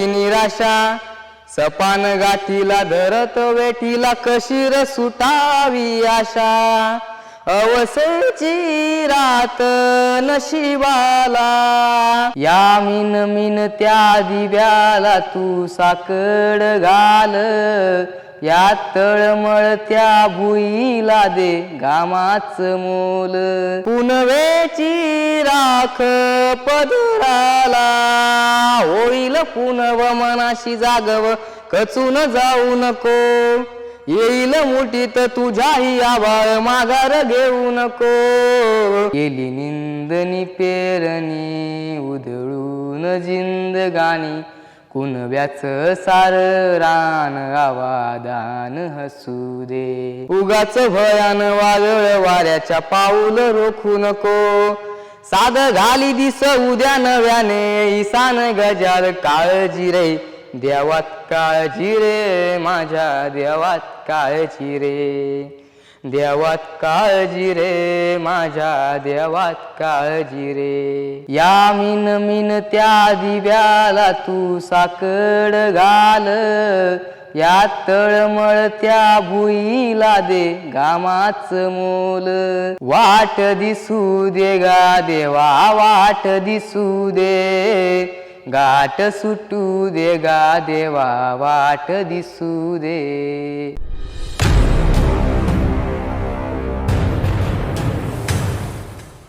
निराशा सपान गाठीला धरत वेठीला कशीर सुटावी आशा. अवसेची रात नशिबाला या मिन मिन त्या दिव्याला तू साकड घाल. या तळमळ त्या भुईला दे घामाच मोल. पुनवेची राख पदराला पुनव मनाशी जागव कचून जाऊ नको. येईल मुठीत तुझ्याही आभाळ माघार घेऊ नको. केली निंदनी पेरणी उधळून जिंदगाणी. कुणव्याच सार रान आवादान हसू दे. उगाच भयान वादळ वाऱ्याच्या पाऊल रोखू नको. साध घाली दिस उद्या नव्याने ईसान गजाल काळजी रे. देवात काळजी रे माझ्या देवात काळजी रे. देवात काळजी रे माझ्या देवात काळजी रे. या मिन मिन त्या दिव्याला तू साकड घाल. या तळमळत्या भुईला दे घामाच मोल. वाट दिसू दे गा देवा वाट दिसू दे. गाठ सुटू दे गा देवा वाट दिसू दे.